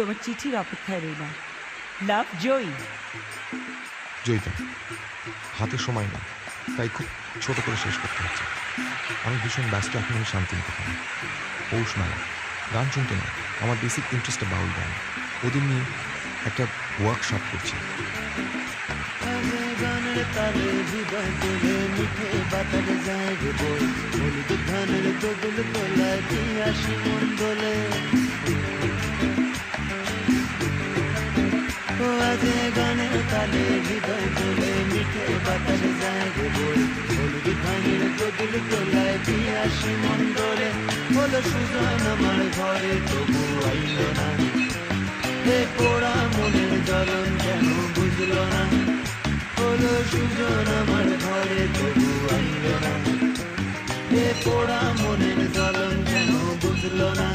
তোমার চিঠির অপেক্ষায় রইলাম লাভ জয়ী। জয়িতা হাতে সময় না তাই খুব ছোট করে শেষ করতে হচ্ছে। আমি ভীষণ ব্যস্ত এখন আমি শান্তি নিতে পারি পৌষ মেলা গান শুনতে না আমার বেসিক ইন্টারেস্টটা বাউল গান। ওদের নিয়ে একটা ওয়ার্কশপ করছি। গানের তালে হৃদয় তুলে মিঠে বাতার যায় রে বই হলুদ ধানের দোদুল তোলায় পিয়াসি দোলে আজে গানের তালে হৃদয় তুলে মিঠে বাতার যায় রে বই হলুদ ধানের দোদুল তোলায় পিয়াসি মন দোলে হলো সুজন আমার ঘরে তবু আইল না হে পোড়া মনের জ্বলন কেন বুঝলো না হলো সুজন আমার ঘরে তবু আইল না হে পোড়া মনের জ্বলন কেন বুঝলো না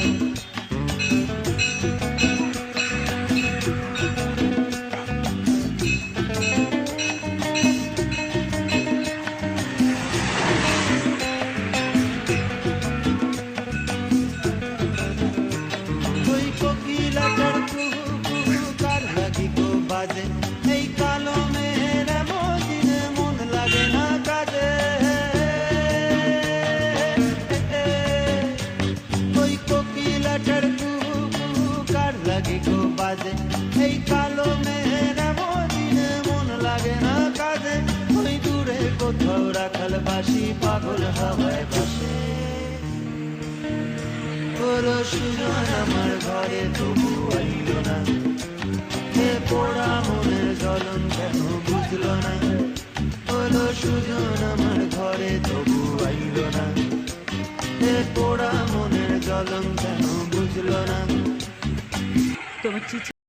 বাজে এই কালো মেয়ের মদিনে মন লাগে না কাজে। ওই কোকিলাটার কুহু কুহু কার লাগি গো বাজে। এই কালো মেয়ের মদিনে মন লাগে না কাজে। ওই দূরে কোথাও রাখাল বাসি পাগল হাওয়ায় বসে। হলো সুজন, আমার ঘরে তবু আইল না। সুজন আমার ঘরে তবু আইল না। পোড়া মনের জ্বলন